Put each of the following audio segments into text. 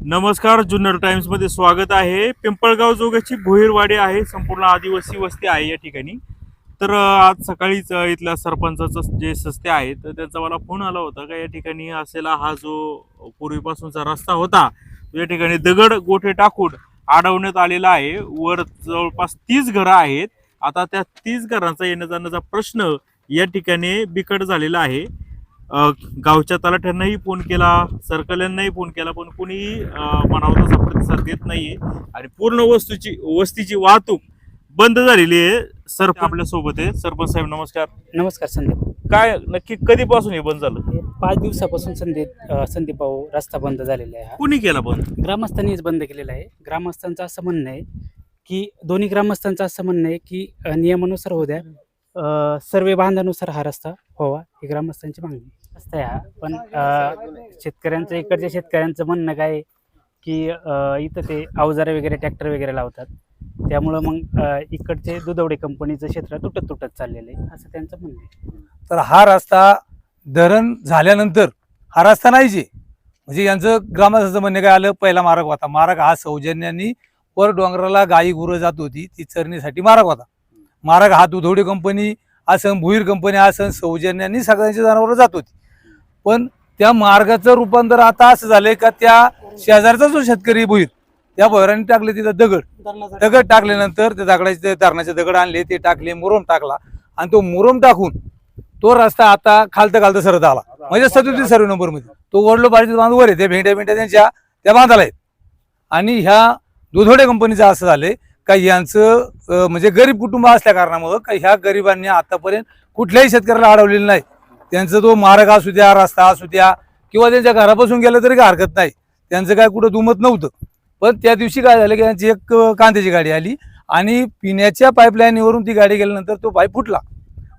नमस्कार जुन्नर टाइम्समध्ये स्वागत आहे. पिंपळगाव जोगाची भोईरवाडी आहे. संपूर्ण आदिवासी वस्ती आहे या ठिकाणी. तर आज सकाळीच इथल्या सरपंचाचं जे सस्ते आहे तर त्यांचा मला फोन आला होता का या ठिकाणी असलेला हा जो पूर्वीपासूनचा रस्ता होता या ठिकाणी दगड गोठे टाकून अडवण्यात आलेला आहे. वर जवळपास तीस घरं आहेत. आता त्या तीस घरांचा येण्या जाण्याचा प्रश्न या ठिकाणी बिकट झालेला आहे. गावच्या तलाठ्यांनाही फोन केला सर्कल्यांनाही फोन केला पण कुणी म्हणावा तसा प्रतिसाद देत नाहीये. आणि पूर्ण वस्तूची वस्तीची वाहतूक बंद झालेली आहे. सर आपल्यासोबत आहे. सरपंच साहेब नमस्कार. नमस्कार संदीप. काय नक्की कधीपासून हे बंद झालं? पाच दिवसापासून संदीप संदीप भाऊ रस्ता बंद झालेला आहे. कुणी केला बंद? ग्रामस्थांनीच बंद केलेला आहे. ग्रामस्थांचं असं म्हणणं आहे की दोन्ही ग्रामस्थांचं असं म्हणणं आहे की नियमानुसार होऊ द्या. सर्वे बांधानुसार हा रस्ता व्हावा ही ग्रामस्थांची मागणी रस्ता आहे पण शेतकऱ्यांचं इकडच्या शेतकऱ्यांचं म्हणणं काय आहे की इथं ते अवजारे वगैरे ट्रॅक्टर वगैरे लावतात. त्यामुळं मग इकडचे दुधवडे कंपनीचं क्षेत्र तुटत तुटत चाललेलं आहे. असं त्यांचं म्हणणं आहे. तर हा रस्ता धरण झाल्यानंतर हा रस्ता नाही जे म्हणजे यांचं ग्रामस्थांचं म्हणणे काय आलं? पहिला मार्ग होता. मार्ग हा सौजन्यांनी वर डोंगराला गाई गुरं जात होती. ती चरणीसाठी मार्ग होता. मार्ग हा दुधवडी कंपनी असं भुईर कंपनी असं सौजन्यांनी सगळ्यांची जनावरं जात होती. पण त्या मार्गाचं रूपांतर आता असं झालंय का त्या शेजारचा जो शेतकरी भुईर त्या भुईरांनी टाकले तिथं दगड. दगड. टाकल्यानंतर ते दगडाचे धरणाचे दगड आणले ते टाकले मुरुम टाकला. आणि तो मुरुम टाकून तो रस्ता आता खालतं खालतं सरत आला. म्हणजे सदोतीस सर्व नंबरमध्ये तो वडलो बारीत बांध वर आहे. ते भेंड्या भेंड्या त्यांच्या त्या बांधाला आहेत. आणि ह्या दुधोडे कंपनीचं असं झालंय का यांचं म्हणजे गरीब कुटुंब असल्या कारणामुळं का ह्या गरिबांनी आतापर्यंत कुठल्याही शेतकऱ्याला अडवलेलं नाही. त्यांचा तो मार्ग असू द्या रस्ता असू द्या किंवा त्यांच्या घरापासून गेलं तरी काय हरकत नाही. त्यांचं काय कुठं दुमत नव्हतं. पण त्या दिवशी काय झालं की त्यांची एक कांद्याची गाडी आली आणि पिण्याच्या पाईपलाईनवरून ती गाडी गेल्यानंतर तो पाईप फुटला.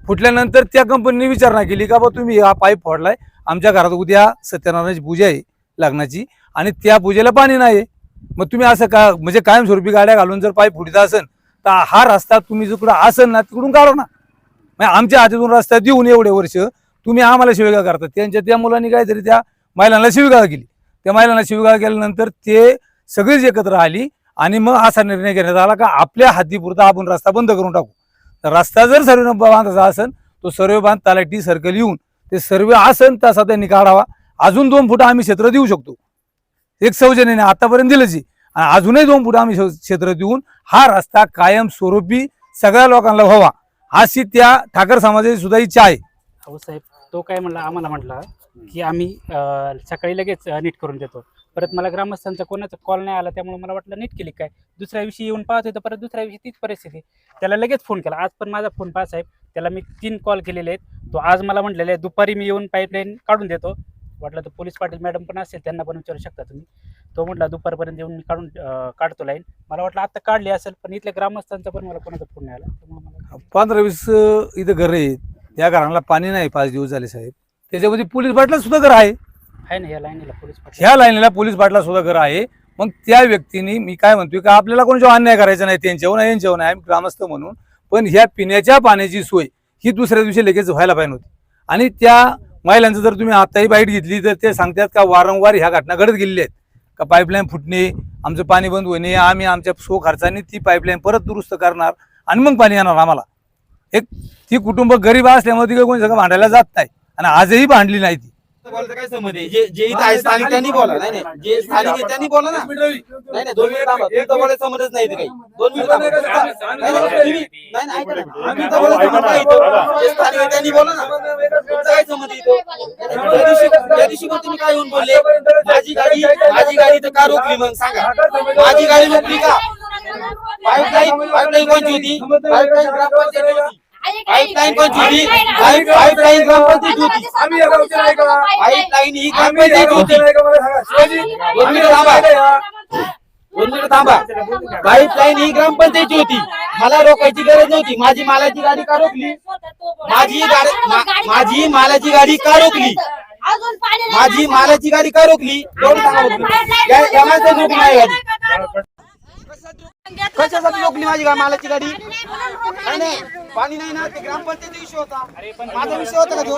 फुटल्यानंतर त्या कंपनीने विचारणा केली का बा तुम्ही हा पाईप फोडलाय? आमच्या घरात उद्या सत्यनारायणाची पूजा आहे लग्नाची आणि त्या पूजेला पाणी नाही मग तुम्ही असं का म्हणजे कायमस्वरूपी गाड्या घालून जर पाईप फुटत असेल तर हा रस्ता तुम्ही जिकडं असेल ना तिकडून काढा ना. म्हणजे आमच्या हातातून रस्ता देऊन एवढे वर्ष तुम्ही आम्हाला शिवेगाळ करता. त्यांच्या त्या मुलांनी काहीतरी त्या महिलांना शिवेगाळ केली. त्या महिलांना शिवेगाळ केल्यानंतर ते सगळीच एकत्र आली आणि मग असा निर्णय घेण्यात आला का आपल्या हद्दीपुरता आपण रस्ता बंद करून टाकू. तर रस्ता जर सर्वे बांधायचा असेल तो सर्व बांध तलाठी सर्कल येऊन ते सर्व आसन तसा त्यांनी काढावा. अजून दोन फुटं आम्ही क्षेत्र देऊ शकतो. एक सौजन्याने आतापर्यंत दिलंच आहे. आणि अजूनही दोन फुटं आम्ही क्षेत्र देऊन हा रस्ता कायम स्वरूपी सगळ्या लोकांना व्हावा. अशी त्या ठाकर समाजाची सुद्धा इच्छा आहे. साहेब तो काय म्हणला आम्हाला म्हटला की आम्ही अं, सकाळी लगेच अं, नीट करून देतो. परत मला ग्रामस्थांचा कोणाचा कॉल नाही आला त्यामुळे मला वाटलं नीट केली काय? दुसऱ्या दिवशी येऊन पाहत होतं परत दुसऱ्या दिवशी तीच परिस्थिती. त्याला लगेच फोन केला. आज पण माझा फोन पहा साहेब. त्याला मी तीन कॉल केलेले आहेत. तो आज मला म्हटलेला आहे दुपारी मी येऊन पाईपलाईन काढून देतो. वाटलं तर पोलीस पाटील मॅडम पण असेल त्यांना पण विचारू शकता तुम्ही. तो म्हटला दुपारपर्यंत येऊन मी काढून अं, काढतो लाईन मला वाटलं आता काढली असेल पण इथल्या ग्रामस्थांचा पण मला कोणाचा फोन नाही आला. त्यामुळे मला पंधरा वीस अं, इथं घर आहेत त्या घराला पाणी नाही पाच दिवस झाले साहेब. त्याच्यामध्ये पोलीस पाटला सुद्धा घर आहे. आहे ना या लाईनीला पोलीस पाटील ह्या लाईनीला पोलीस पाटला सुद्धा घर आहे. मग त्या व्यक्तीने मी काय म्हणतोय का आपल्याला कोणाच्या अन्याय करायचा नाही त्यांच्यावर नाही यांच्यावर नाही आम्ही ग्रामस्थ म्हणून. पण ह्या पिण्याच्या पाण्याची सोय ही दुसऱ्या दिवशी लगेच व्हायला पाहिजे होती. आणि त्या महिलांचं जर तुम्ही आताही बाईट घेतली तर ते सांगतात का वारंवार ह्या घटना घडत गेलेल्या आहेत. का पाईपलाईन फुटणे आमचं पाणी बंद होणे आम्ही आमच्या सो खर्चाने ती पाईपलाईन परत दुरुस्त करणार आणि मग पाणी येणार आम्हाला. एक ती कुटुंब गरीब असल्यामुळे ती काही कोणी सगळं भांडायला जात नाही. आणि आजही भांडली नाही ती. बोलायचं काय संबंध आहे? जे जे इथं आहे स्थानिक त्यांनी बोला. नाही नाही. जे स्थानिक आहे त्यांनी बोला ना. नाही नाही दोन मिनिट थांबा. तुमचं बोलायचं संबंधच नाही इथं काही. दोन मिनिट थांबा. नाही नाही तुम्ही नाही नाही ऐका ना. तुमचं बोलायचं संबंध नाही इथं. जे स्थानिक आहे त्यांनी बोला ना. तुमचं काय संबंध इथं? त्या दिवशी त्या दिवशी पण तुम्ही काय येऊन बोलले माझी गाडी माझी गाडी तर का रोखली मग सांगा. माझी गाडी रोखली का? पाईपलाईन पाईपलाईन कोणची होती? पाईपलाईन ग्रामपंचायत होती पाईपलाईन होती? पाईप पाईपलाईन ग्रामपंचायत होती? पाईपलाईन ही ग्रामपंचायत होती. दोन मिनिटं थांबा. दोन मिनिटं थांबा. पाईपलाईन ही ग्रामपंचायतची होती. मला रोखायची गरज नव्हती. माझी मालाची गाडी का रोखली? माझी गाडी माझी मालाची गाडी का रोखली? माझी मालाची गाडी का रोखली? एवढं सांगा माणसाने रोखली माझी गाडी कशासाठी रोखली माझी मालाची गाडी? नाही नाही पाणी नाही ना ते ग्रामपंचायत विषय होता. माझा विषय होता का तो?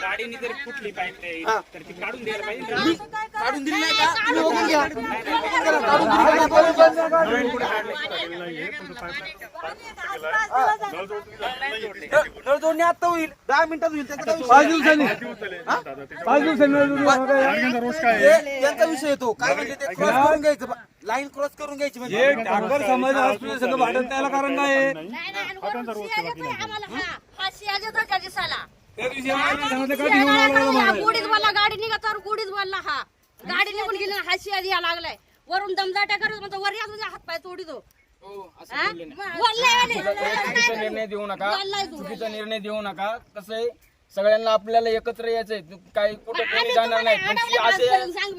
गाडीने जर फुटली पाईप हा. तर ती काढून द्यायला पाहिजे काढून दिली नाही का? तुम्ही बघून घ्या. काढून दिली का? नाही? बघून घ्या. नळ जोडणी आता होईल. दहा मिनिटात होईल. त्याचा काय विषय? पाच. दिवसांनी. पाच दिवसांनी हे त्यांचा विषय येतो. काय म्हणजे ते क्रॉस करून घ्यायचं? लाईन क्रॉस करून घ्यायची हे म्हणजे डांगर समाज तुझ्या संघ भांडत त्याला कारण काय हा हा. त्या दिवशी सांगितलं का घेऊन आला बोलला गाडी निघत तर गुढीत बोलला हा. गाडी निघून गेली ना, हा शिया द्यायला लागलाय. वरून दमदाट्या करत म्हणतो वर या तुझ्या हात पाय तोडीतो हा? बोललाय आणि. चुकीचा निर्णय देऊ नका. बोललाय तू. चुकीचा निर्णय देऊ नका. कसं आहे सगळ्यांना आपल्याला एकत्र यायचंय काही कुठे कोणी जाणार नाही पण ती असे.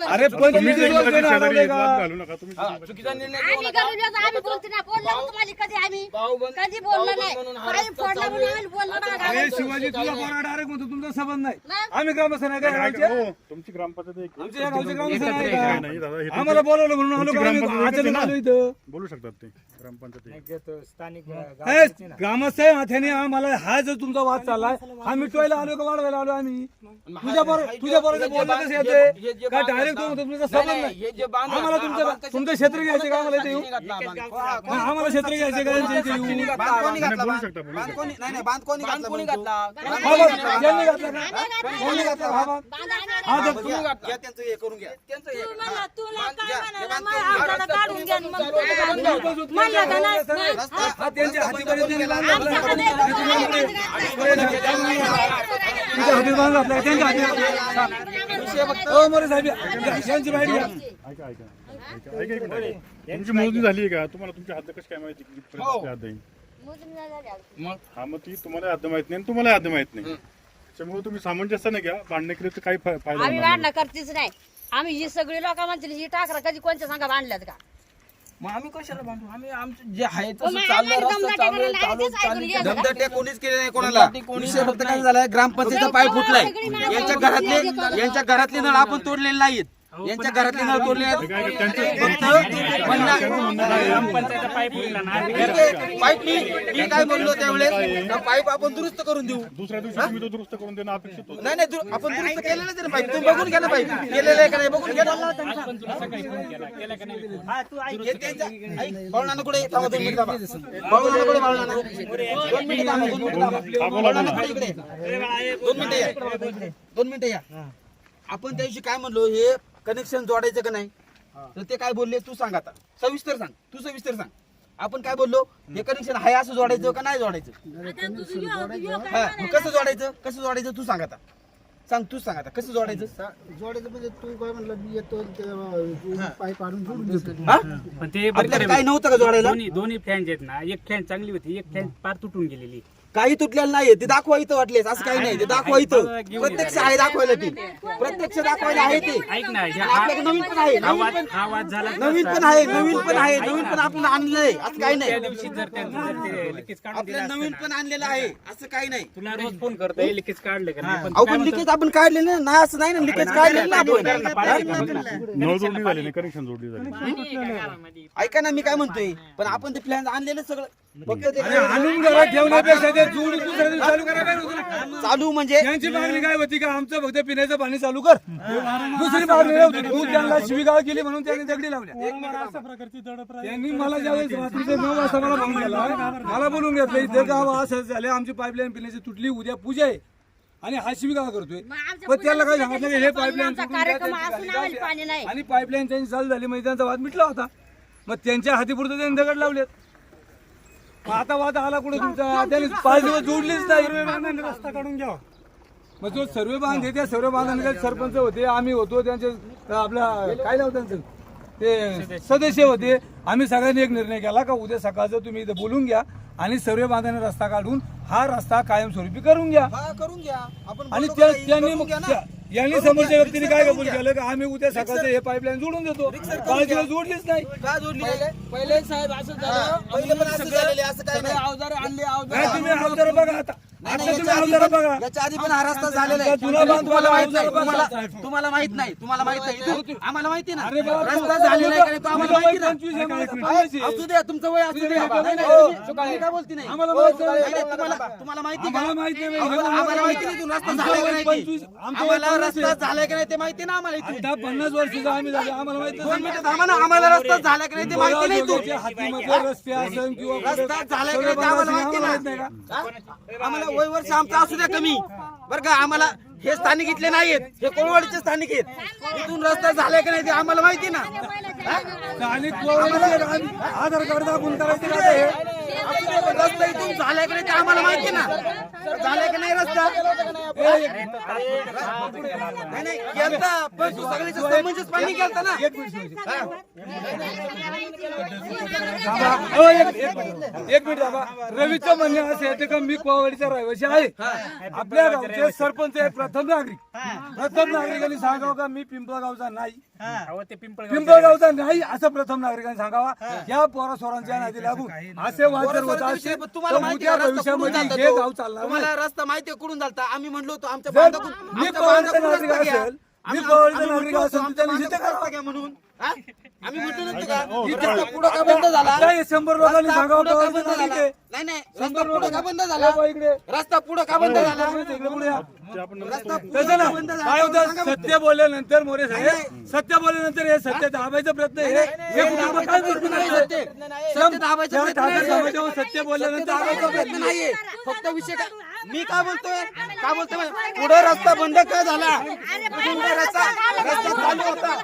अरे पण तुम्ही का? हा, चुकीचा निर्णय देऊ आम्ही नका गरीब लोकं, आम्ही बोलतो ना बोललो का तुम्हाला कधी आम्ही भाऊ बंद- कधी बोललो भाऊ नाही बंद म्हणून हा पाय रस्ता फोडला चालू म्हणून आहे. आम्ही बोललो ना अरे गावात. शिवाजी तुझा पोरा डायरेक्ट म्हणतो तुमचा संबंध नाही नाही. आम्ही ग्रामस्थ नाही काय करायचे? तुमची ग्रामपंचायत एक आमच्या या गावचे ग्रामस्थ नाही नाही, का? नाही दादा, हे तुमची- आम्हाला बोलवलं म्हणून आलो तुमची का आम्ही ग्रामपंचायत अचानक आहे ना? आलो इथं बोलू शकतात ते ग्रामपंचायत एक. स्थानिक हे ग्रामस्थ आहे माथ्याने आम्हाला हा जर तुमचा वाद चाललाय हा मिटवायला आलो का वाढवायला आलो आम्ही? तुझ्या बरोबर तुझ्या बरोबर बोलणं कसं येते. का डायरेक्ट तो म्हणतो तुमचा संबंध नाही हे जे बांध आम्हाला तुमचं तुमचं क्षेत्र घ्यायचे का आम्हाला इथे येऊ? नाही, आम्हाला क्षेत्र घ्यायचे का यांच्या इथे येऊ? बांध कोणी घातला बांध? कोणी घातला? हा हा हा त्यांचं हे करून घ्या. त्यांचं हे- म्हणला, तुला काय म्हणाला, हे काढून घ्या आणि मग. म्हणलं का नाही? नाही. हा त्यांच्या हातीपर्यंत त्यांच्या हो मोरे साहेब या. यांची बाहेर घ्या. ऐका ऐका ऐका ऐका एक मिनिट. तुमची मोजणी झाली आहे का? तुम्हाला तुमच्या हद्द कशी काय माहिती किती पर्यंत हद्द आहे मोजून हा मग ती तुम्हाला हद्द माहीत नाही आणि तुम्हाला हद्द माहीत नाही. त्याच्यामुळे तुम्ही सामंजस्याने घ्या. भांडणे केले तर काही फायदा आम्ही होणार नाही. भांडणं करतीच नाही. आम्ही ही सगळी लोक म्हणतील ही टाकरा कधी कोणत्या सांगा बांधल्यात का? मग आम्ही कशाला बांधू आम्ही आमचं जे आहे मग तसं आम्ही चाललं रस्ता दमदाटी चालू आहे, करायला चालू ऐकून चालू घ्या. दमदाट्या कोणीच केले नाही कोणाला? दमदाटी कोणी विषय फक्त करत काय नाही. झालाय? ग्रामपंचायतचा पाय फुटलाय. यांच्या घरातले. यांच्या घरातले नळ आपण तोडलेले नाहीत. यांच्या घरातले नळ तोडले पाईप मी मी काय बोललो त्यावेळेस? पाईप आपण दुरुस्त करून देऊ? दुसऱ्या दिवशी तुम्ही तो दुरुस्त करून देणं अपेक्षित होतं. नाही नाही दु- आपण दुरुस्त केलेलं आहे ना पाईप. तुम्ही बघून घ्या ना पाईप. केलेलं आहे का नाही बघून घ्या ना. हे त्यांच्या- ऐक, कुठे? थांबा दोन मिनिटं थांबा. कुठे? दोन मिनिटं थांबा, दोन मिनिटं थांबा. कुठे इकडे? दोन मिनिटं या. दोन मिनिटं या. आपण त्या दिवशी काय म्हणलो हे कनेक्शन जोडायचं का नाही? तर ते काय बोलले? तू सांग आता. सविस्तर सांग. तू सविस्तर सांग. आपण काय बोललो? हे कनेक्शन आहे असं जोडायचं का नाही जोडायचं? हा? मग कसं जोडायचं? कसं जोडायचं? तू सांग आता. सांग तूच सांग आता. कसं जोडायचं? जोडायचं म्हणजे तू काय म्हणलं? मी येतो ते पाईप आणून जोडून देतो. पण ते आपल्याला काय नव्हतं का जोडायला? दोन्ही दोन्ही फॅन आहेत ना. एक फॅन चांगली होती एक फॅन पार तुटून गेलेली. काही तुटलेलं नाही ते दाखवा इथं वाटलेस असं काही नाही ते दाखवा इथं प्रत्यक्ष आहे दाखवायला ते प्रत्यक्ष दाखवायला आहे ते ऐक ना हे आणि हा आपल्याकडे नवीन पण आहे हा नवीन पण हा वाद झाला नवीन पण आहे नवीन पण आहे नवीन पण आपल्याला आणलंय असं काही त्या नाही दिवशी जर त्यांचं जर ते लिकेज काढून दिलं आपल्याला असतं नवीन ना, पण आणलेलं आहे असं काही नाही तुला रोज फोन करतोय लिकेज काढलं का नाही पण अहो काय पण म्हणतो, लिकेज आपण काढले ना नाही असं नाही ना लिकेज काढलेलं ना आपण नळ झाली नाही कनेक्शन जोडली झाली ऐका ना मी काय म्हणतोय पण आपण ते प्लॅन आणलेलं सगळं आणून घरात ठेवण्यापेक्षा ते जोड दुसऱ्या दिवशी चालू करा काय होतं ना? चालू म्हणजे यांची मागणी काय होती का? आमचं फक्त पिण्याचं पाणी चालू कर. दुसरी मागणी नाही. होती तू त्यांना शिवीगाळ केली म्हणून त्यांनी दगडी लावल्या. त्यांनी मला ज्यावेळेस रात्रीचे नऊ वाजता मला फोन केला मला बोलून घेतलं इथे का बा असं झाले आमची पाईपलाईन पिण्याची तुटली उद्या पूजा आहे. आणि हा शिवीगाळ करतोय. पण त्याला काय सांगितलं की दिवशी हे पाईपलाईन आमचा कार्यक्रम असून आम्हाला पाणी नाही. आणि पाईपलाईन त्यांची चालू झाली म्हणजे त्यांचा वाद मिटला होता. मग त्यांच्या हातीपुरतं त्यांनी दगड लावलेत. आता वाद आला कुठे तुमचा? त्यांनी पाच दिवस जोडलीच नाही. रस्ता काढून घ्या. मग जो सर्वे बांध त्या सर्वे बांधण्याचे सरपंच होते आम्ही होतो त्यांचे आपला काय नाव त्यांचं? ते सदस्य होते. आम्ही सगळ्यांनी एक निर्णय केला का उद्या सकाळचं तुम्ही इथं बोलून घ्या आणि सर्वे बांधण्याने रस्ता काढून हा रस्ता कायमस्वरूपी करून घ्या. हा करून घ्या. आपण आणि? त्यांनी यांनी समोरच्या व्यक्तीने काय कबूल केलं? की आम्ही उद्या सकाळचं हे पाईपलाईन जोडून देतो? पाच दिवस जोडलीच नाही. का जोडली? पहिले पहिले साहेब असं झालं. पहिले पण असं झालेलं आहे, असं काही सगळे नाही. अवजार आणले अवजार तुम्ही अवजार बघा आता. आता नाही, तुम्ही याच्या आधी पण- बघा. याच्या आधी पण हा रस्ता झालेला आहे. आता जुना बांध तुम्हाला माहीत नाही. तुम्हाला तुम्हाला माहीत नाही तुम्हाला माहीत नाही. आम्हाला माहिती ना रस्ता झालेला आहे का नाही तो आम्हाला माहिती ना हा. असू द्या तुमचं वय असू द्या. नाही, नाही, तुम्ही- काय बोलती नाही. आम्हाला हो, माहीत नाही, नाही. नाही, तुम्हाला तुम्हाला माहिती का? आम्हाला माहिती नाही. अहो, आम्हाला माहिती नाही इथून रस्ता झालाय का नाही पंचवीस- ते. आम्हाला रस्ता झालाय का नाही ते माहिती ना आम्हाला इथून. आता पन्नास वर्षाचं आम्ही झाले. आम्हाला माहिती दोन मिनिटं थांबा ना आम्हाला रस्ता झाला का नाही ते माहिती नाही हातीमध्ये रस्ते असेल किंवा कुठे रस्ता झालाय का नाही ते आम्हाला माहिती आम्हाला माहीत नाही का हा? आम्हाला वय वर्ष आमचं असू द्या कमी. बरं का आम्हाला हे स्थानिक इथले नाहीयेत. हे कोळवाडीचे स्थानिक आहेत. इथून रस्ता झालाय का नाही ते आम्हाला माहिती ना. आधार कार्ड दाखवून करायचे रस्ता इथून झालाय का नाही ते आम्हाला माहिती ना. झालाय का नाही रस्ता? नाही नाही गेलता पण तू सगळ्याच्या समंजस पाणी गेलता ना? एक मिनिट बाबा रवीचं म्हणणं असं येते का मी कोवळीचा रहिवासी आहे? आपल्या गावचे सरपंच आहे प्रथम नागरिक. प्रथम नागरिकांनी सांगावं का मी पिंपळगावचा नाही? अहो ते पिंपळ पिंपळगावचा नाही असं प्रथम नागरिकांनी सांगावा. या पोरा सोरांच्या नादी लागून. असे वाद जर होत पण तुम्हाला भविष्यामध्ये हे? गाव चालणार नाही. तुम्हाला रस्ता माहिती आहे कुठून झालता आम्ही म्हणलो होतो आमच्या जर बांधाकडून मी आमच्या कोवळीचा बांधाकडून नागरिक रस्ता घ्या. असेल, मी आम्ही- कोवळीचा आम्ही नागरिक म्हणतो असेल, तर आमच्या त्यांनी बांधाकडून जिथे रस्ता घ्या म्हणून हा? आम्ही म्हणतो नव्हतं का ही रस्ता पुढं का बंद झाला आता हे शंभर लोकांनी रस्ता सांगावं पुढं का कोवळीचा बंद नागरिक झाला आहे. नाही नाही शंभर रस्ता पुढं का बंद लोकांनी- झाला इकडे रस्ता पुढं का बंद झाला इकडे पुढे या. रस्ता पुढं तसं ना का बंद झाला? काय होतं सांगा बरं. सत्य बोलल्यानंतर मोरे साहेब सत्य बोलल्यानंतर हे सत्य दाबायचा प्रयत्न हे हे कुटुंब काय करतो नाही सत्य. सत्य दाबायचा त्या प्रयत्न ठाकरे नाही. समाजावर सत्य सत्य बोलल्यानंतर दाबायचा प्रयत्न नाहीये फक्त विषय काय मी काय बोलतोय? काय बोलतोय पुढे रस्ता बंद का झाला? पुढे रस्ता रस्ता चालू होता.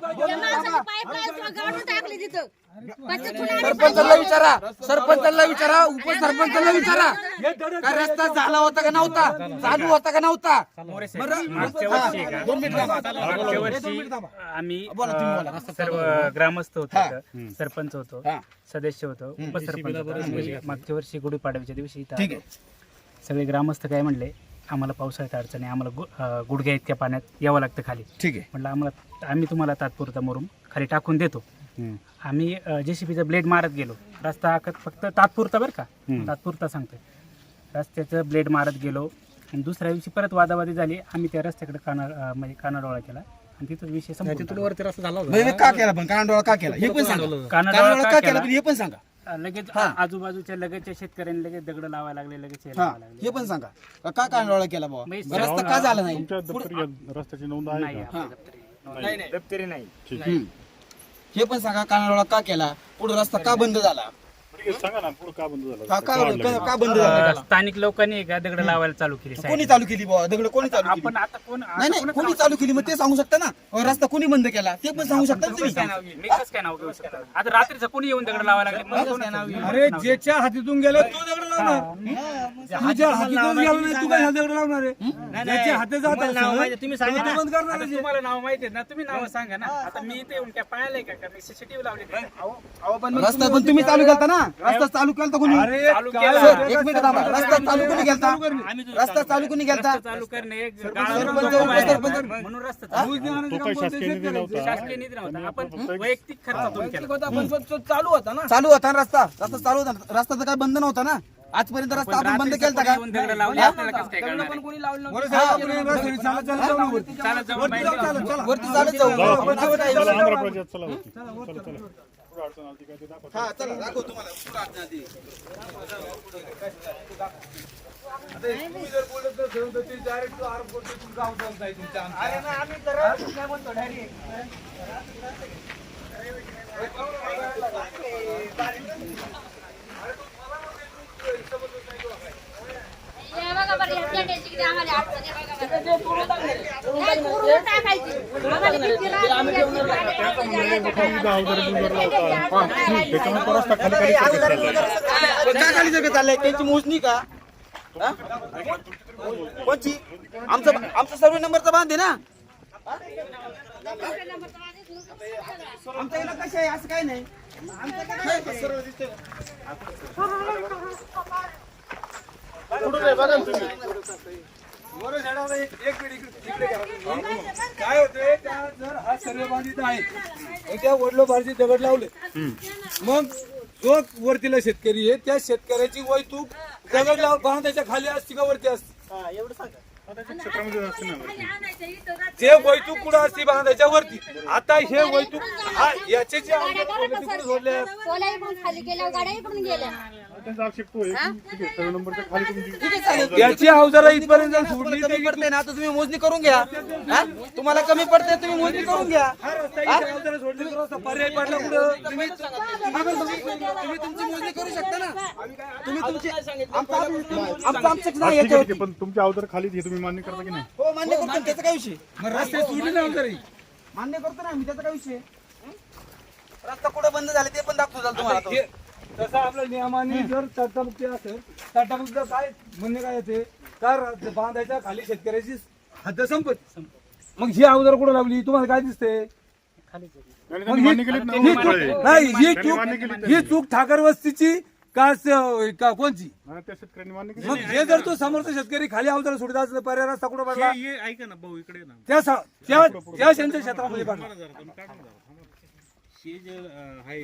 सरपंचाला विचारा. सरपंचाला विचारा. उपसरपंचाला विचारा. का रस्ता झाला होता का नव्हता? चालू होता का नव्हता? बरं? मागच्या वर्षी का? दोन मिनिटं थांबा. मागच्या वर्षी आम्ही अं, सर्व ग्रामस्थ होतो इथं. सरपंच होतो. हा. सदस्य होतो. उपसरपंच होतो. आम्ही मागच्या वर्षी गुढीपाडव्याच्या दिवशी इथं ठीक आलो. सगळे ग्रामस्थ काय म्हणले आम्हाला पावसाळ्यात अडचण आहे आम्हाला गु- अं, गुडघ्या इतक्या पाण्यात यावं लागतं खाली. ठीक आहे. म्हटलं आम्हाला आम्ही तुम्हाला तात्पुरता मुरुम खाली टाकून देतो. आम्ही जेसीबीचा ब्लेड मारत गेलो. रस्ता आखत फक्त तात्पुरता बरं का? तात्पुरता सांगतोय. रस्त्याचं ब्लेड मारत गेलो आणि दुसऱ्या दिवशी परत वादावादी झाली. आम्ही त्या रस्त्याकडे काना अं, म्हणजे कानाडोळा केला आणि तिथं विषय संपून टाकला. म्हणजे का केला पण? कानडोळा का केला? हे पण सांगा. कानाडोळा कानडोळा का केला? केला? पण हे पण सांगा. लगेच आजूबाजूच्या लगेचच्या शेतकऱ्यांनी लगेच दगड लावायला लागले लगेच हे हा. लावायला लागले. हे पण सांगा. का का कानडोळा केला बाबा म्हणजे रस्ता का झाला नाही? रस्त्याची नोंद आहे नाही आपल्या दप्तरी. हम्म. हे पण सांगा कानडोळा का केला? पुढे रस्ता का बंद झाला? का सांगा ना पुढे का बंद झाला? का का- का- का बंद झाला? स्थानिक लोकांनी का दगड लावायला चालू केली कोणी साहेब. चालू केली बाबा दगड कोणी चालू केली? आपण आता कोण नाही नाही कोणी चालू केली मग ते सांगू शकता ना. अहो, रस्ता कोणी बंद केला? ते पण सांगू शकता ना कसं काय तुम्ही नाव घेऊ? मी कसं काय नाव घेऊ शकतो? आता रात्रीचं कोणी येऊन दगड लावायला लागले? मग कोणाचं नाव घेऊ? अरे ज्याच्या हातीतून गेला तो लावणार? गेला नाही तू काय दगड लावणार आहे? ज्याच्या हाती जात असेल, तुम्ही तो सांगा तो बंद करणार आता तुम्हाला नाव माहिती ना तुम्ही नाव सांगा ना. आता मी इथे येऊन काय पाहिलंय का? का मी सीसीटीव्ही लावले का? रस्ता पण तुम्ही चालू केलता ना. रस्ता चालू केलता कोणी? अरे चालू काय केला. सर, एक मिनिट थांबा. रस्ता चालू कोणी केलता? रस्ता चालू कोणी केलता? रस्ता चालू करणे सरपंच. म्हणून रस्ता चालू. ऊस देणाऱ्याचं तो काम काही कोणत्या शासकीय निधी शेतकऱ्याचं? नव्हता. शासकीय निधी नव्हता. आपण वैयक्तिक खर्चातून केला. चालू होता ना चालू होता ना. रस्ता रस्ता चालू होता रस्ता तर काय बंद नव्हता ना आजपर्यंत रस्ता आपण बंद केलता का? येऊन दगड लावले? आपल्याला खाली जगत चाललंय त्याची मोजणी का कोणची आमचं आमचा सर्व नंबरचा बांध आहे ना आमच्या इला आहे असं काही नाही सर्व दिसतंय. एक एक इकडे-. काय होतंय? त्या जर हा सर्व बाधित आहे आणि त्या वडलोबारचे दगड लावले. मग जो वरतीला शेतकरी आहे त्या शेतकऱ्याची वैतूक दगड लाव बांधायच्या खाली असते का वरती असते? क्षेत्रामध्ये असते ना जे वैतूक कुठं असते बांधायच्या वरती. आता हे वैतूक हा याचे जे सोडले त्यांचा आक्षेप तो आहे सर्व नंबरच्या खाली याची अवजारा इथपर्यंत जर सोडली कमी पडते ना तर तुम्ही मोजणी करून घ्या हा? तुम्हाला कमी पडते तुम्ही मोजणी करून घ्या रस्ता पर्याय पडला कुठं तुम्ही तुम्ही तुमची मोजणी करू शकता ना तुम्ही तुमची आमचा आमचा आमचं हा, नाही ठीक आहे याच्यावरती ठीक आहे पण तुमच्या अवजार खाली हे तुम्ही मान्य करता की नाही हो मान्य करतो ना, त्याचा काय विषय रस्ते सोडली ना अवजारी मान्य करतो ना आम्ही त्याचा काय विषय हं? रस्ता कुठं बंद झाले ते पण दाखवतो झालं तुम्हाला तो. हे- नियमाने जर तटामुक्ती असेल तटामुक्तीचं काय म्हणणे काय येते तर बांधायच्या खाली शेतकऱ्याची हद्द संपत. मग ही अवजार कुठं लावली? तुम्हाला काय दिसते नाही, मग ही. चूक- नाही ही चूक ही ठाकर वस्तीची का स- का कोणची? हा, मग हे जर तो समोरचा शेतकरी खाली अवजार सोडत असलं पर्याय रस्ता कुठं पडला? हे ऐका ना भाऊ इकडे ना. त्या सा- त्या त्या त्यांच्या क्षेत्रामध्ये पडला. हे जे अं, आहे